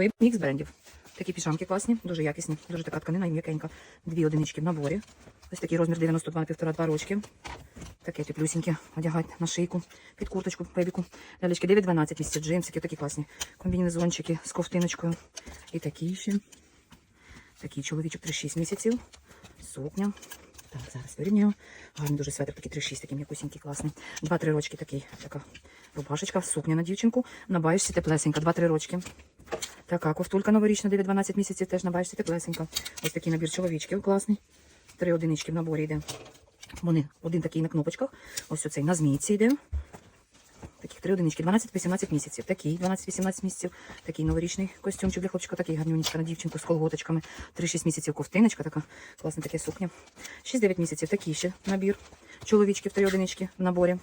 Бейб мікс брендів. Такі піжамки класні, дуже якісні, дуже така тканина і м'якенька. Дві одинички в наборі. Ось такий розмір 92 на півтора два рочки. Таке теплюсіньке одягати на шийку, під курточку, бебіку. Лялечки 9-12 місяців, джинсики, такі класні. Комбінезончики з ковтиночкою. І такі ще. Такий чоловічок 3-6 місяців. Сукня. Так, зараз вирівнюю. Гарний дуже светр, такий 3-6, такий м'якусінький, класний. Два-три рочки такий, така рубашечка, сукня на дівчинку. На баєшці теплесенька, два-три рочки. Така ковтулька новорічна, 9-12 місяців, теж на баєшці теплесенька. Ось такий набір чоловічків класний. Три одинички в наборі йде. Вони один такий на кнопочках. Ось оцей на змійці йде. Таких три одинички, 12-18 місяців. Такий 12-18 місяців. Такий новорічний костюмчик для хлопчика, такий гарнюнічка на дівчинку з колготочками. 3-6 місяців ковтиночка, така класна таке сукня. 6-9 місяців такий ще набір. Чоловічки в три одинички в наборі.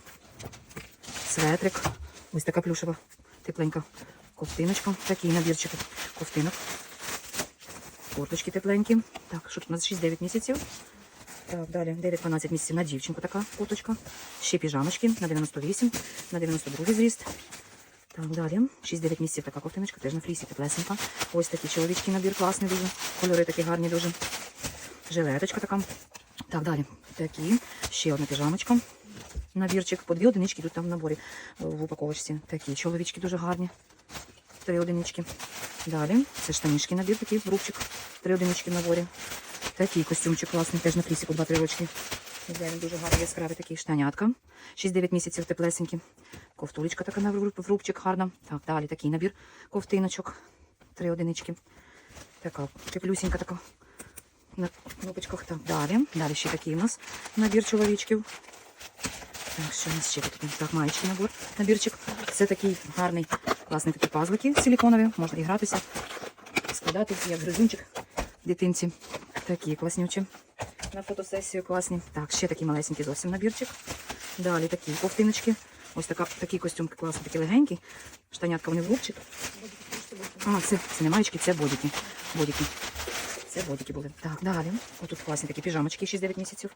Светрик. Ось така плюшева, тепленька ковтиночка. Такий набірчик ковтинок. Курточки тепленькі. Так, що тут у нас 6-9 місяців. Так, далі 9-12 місяців на дівчинку така курточка. Ще піжамочки на 98, на 92 зріст. Так, далі 6-9 місяців така ковтиночка, теж на флісі теплесенька. Ось такий чоловічий набір класний дуже. Кольори такі гарні дуже. Жилеточка така. Так, далі. Такі. Ще одна піжамочка. Набірчик. По дві одинички тут там в наборі е, в упаковочці. Такі чоловічки дуже гарні. Три одинички. Далі. Це штанішки набір, такий рубчик. Три одинички в наборі. Такий костюмчик класний, теж на флісіку 2-3 рочки. Іде дуже гарний, яскравий такий штанятка. 6-9 місяців теплесенькі. Ковтулечка така на рубчик гарна. Так, далі такий набір ковтиночок. Три одинички. Така теплюсінька така. На кнопочках. Так, далі. Далі ще такий у нас набір чоловічків. Так, що у нас ще тут? Так, маєчки набор, набірчик. Це такий гарний, класний такі пазлики силіконові. Можна і гратися, складати, як гризунчик дитинці. Такі класнючі. На фотосесію класні. Так, ще такий малесенький зовсім набірчик. Далі такі ковтиночки. Ось така, такий костюм класний, такий легенький. Штанятка вони в рубчик. А, це, це не маєчки, це бодіки. Бодіки. Це бодіки були. Так, далі. Отут класні такі піжамочки 6-9 місяців.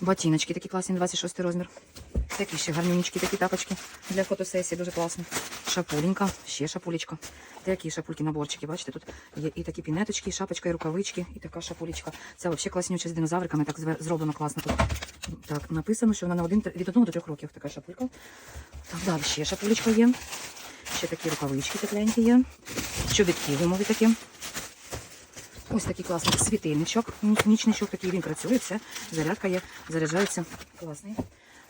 Ботиночки такі класні, 26 розмір. Такі ще гарнюнічки, такі тапочки для фотосесії, дуже класні. Шапуленька, ще шапулечка. Такі шапульки, наборчики, бачите, тут є і такі пінеточки, і шапочка, і рукавички, і така шапулечка. Це взагалі класнюча з динозавриками, так зроблено класно тут. Так, написано, що вона на один, від 1 до 3 років така шапулька. Так, далі ще шапулечка є. Ще такі рукавички тепленькі є. Чобітки гумові такі. Ось такий класний світильничок, нічничок такий, він працює, все, зарядка є, заряджається. Класний.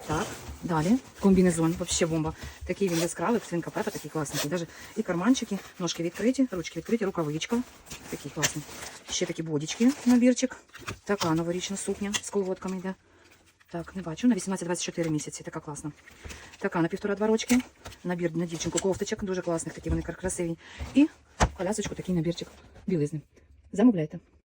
Так, далі комбінезон, взагалі бомба. Такий він яскравий, свинка пепа, такий класний. Даже і карманчики, ножки відкриті, ручки відкриті, рукавичка. Такий класний. Ще такі бодічки, набірчик. Така новорічна сукня з колготками йде. Так, не бачу, на 18-24 місяці, така класна. Така на півтора-два рочки. Набір на дівчинку кофточок, дуже класних, такі вони красиві. І колясочку такий набірчик білизни. Замовляйте.